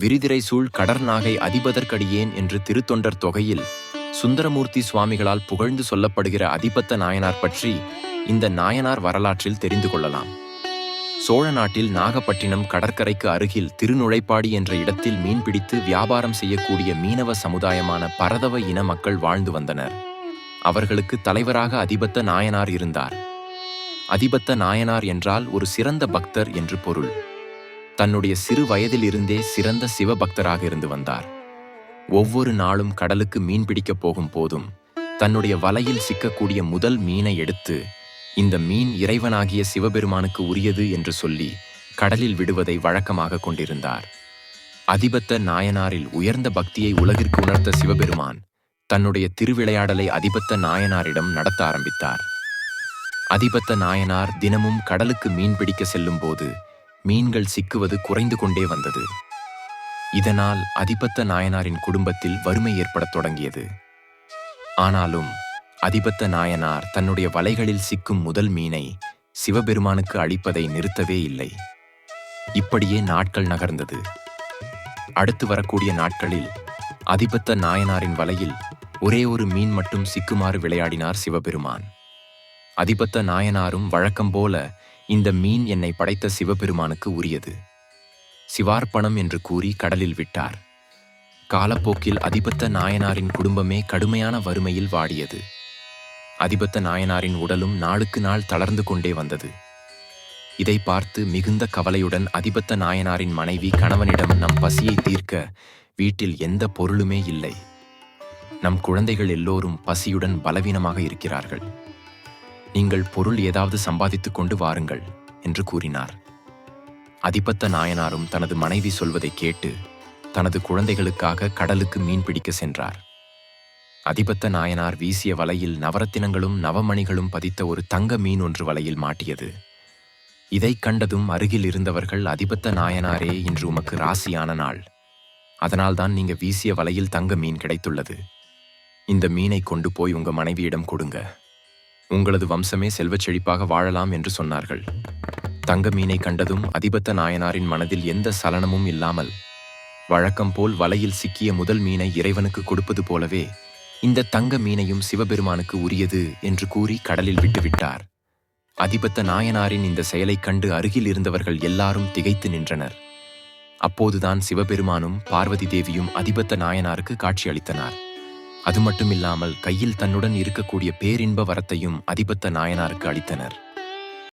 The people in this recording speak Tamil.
விரிதிரை சூழ் கடற்நாகை அதிபதற்கடியேன் என்று திருத்தொண்டர் தொகையில் சுந்தரமூர்த்தி சுவாமிகளால் புகழ்ந்து சொல்லப்படுகிற அதிபத்த நாயனார் பற்றி இந்த நாயனார் வரலாற்றில் தெரிந்து கொள்ளலாம். சோழ நாட்டில் நாகப்பட்டினம் கடற்கரைக்கு அருகில் திருநுழைப்பாடி என்ற இடத்தில் மீன்பிடித்து வியாபாரம் செய்யக்கூடிய மீனவ சமுதாயமான பரதவ இன மக்கள் வாழ்ந்து வந்தனர். அவர்களுக்கு தலைவராக அதிபத்த நாயனார் இருந்தார். அதிபத்த நாயனார் என்றால் ஒரு சிறந்த பக்தர் என்று பொருள். தன்னுடைய சிறு வயதிலிருந்தே சிறந்த சிவபக்தராக இருந்து வந்தார். ஒவ்வொரு நாளும் கடலுக்கு மீன் பிடிக்கப் போகும் போதும் தன்னுடைய வலையில் சிக்கக்கூடிய முதல் மீனை எடுத்து இந்த மீன் இறைவனாகிய சிவபெருமானுக்கு உரியது என்று சொல்லி கடலில் விடுவதை வழக்கமாக கொண்டிருந்தார். அதிபத்த நாயனாரில் உயர்ந்த பக்தியை உலகிற்கு உணர்த்த சிவபெருமான் தன்னுடைய திருவிளையாடலை அதிபத்த நாயனாரிடம் நடத்த ஆரம்பித்தார். அதிபத்த நாயனார் தினமும் கடலுக்கு மீன் பிடிக்க செல்லும்போது மீன்கள் சிக்குவது குறைந்து கொண்டே வந்தது. இதனால் அதிபத்த நாயனாரின் குடும்பத்தில் வறுமை ஏற்படத் தொடங்கியது. ஆனாலும் அதிபத்த நாயனார் தன்னுடைய வலைகளில் சிக்கும் முதல் மீனை சிவபெருமானுக்கு அளிப்பதை நிறுத்தவே இல்லை. இப்படியே நாட்கள் நகர்ந்தது. அடுத்து வரக்கூடிய நாட்களில் அதிபத்த நாயனாரின் வலையில் ஒரே ஒரு மீன் மட்டும் சிக்குமாறு விளையாடினார் சிவபெருமான். அதிபத்த நாயனாரும் வழக்கம் போல இந்த மீன் என்னை படைத்த சிவபெருமானுக்கு உரியது. சிவார்ப்பணம் என்று கூறி கடலில் விட்டார். காலப்போக்கில் அதிபத்த நாயனாரின் குடும்பமே கடுமையான வறுமையில் வாடியது. அதிபத்த நாயனாரின் உடலும் நாளுக்கு நாள் தளர்ந்து கொண்டே வந்தது. இதை பார்த்து மிகுந்த கவலையுடன் அதிபத்த நாயனாரின் மனைவி கணவனிடம் நம் பசியை தீர்க்க வீட்டில் எந்த பொருளுமே இல்லை. நம் குழந்தைகள் எல்லோரும் பசியுடன் பலவீனமாக இருக்கிறார்கள். நீங்கள் பொருள் ஏதாவது சம்பாதித்துக் கொண்டு வாருங்கள் என்று கூறினார். அதிபத்த நாயனாரும் தனது மனைவி சொல்வதை கேட்டு தனது குழந்தைகளுக்காக கடலுக்கு மீன் பிடிக்க சென்றார். அதிபத்த நாயனார் வீசிய வலையில் நவரத்தினங்களும் நவமணிகளும் பதித்த ஒரு தங்க மீன் ஒன்று வலையில் மாட்டியது. இதைக் கண்டதும் அருகில் இருந்தவர்கள் அதிபத்த நாயனாரே இன்று உமக்கு ராசியான நாள். அதனால்தான் நீங்க வீசிய வலையில் தங்க மீன் கிடைத்துள்ளது. இந்த மீனை கொண்டு போய் உங்க மனைவியிடம் கொடுங்க. உங்களது வம்சமே செல்வச் செழிப்பாக வாழலாம் என்று சொன்னார்கள். தங்க மீனை கண்டதும் அதிபத்த நாயனாரின் மனதில் எந்த சலனமும் இல்லாமல் வழக்கம் போல் வலையில் சிக்கிய முதல் மீனை இறைவனுக்கு கொடுப்பது போலவே இந்த தங்க மீனையும் சிவபெருமானுக்கு உரியது என்று கூறி கடலில் விட்டுவிட்டார் அதிபத்த நாயனாரின் இந்த செயலைக் கண்டு அருகில் இருந்தவர்கள் எல்லாரும் திகைத்து நின்றனர். அப்போதுதான் சிவபெருமானும் பார்வதி தேவியும் அதிபத்த நாயனாருக்கு காட்சியளித்தனர். அது மட்டுமில்லாமல் கையில் தன்னுடன் இருக்கக்கூடிய பேரின்ப வரத்தையும் அதிபத்த நாயனாருக்கு அளித்தனர்.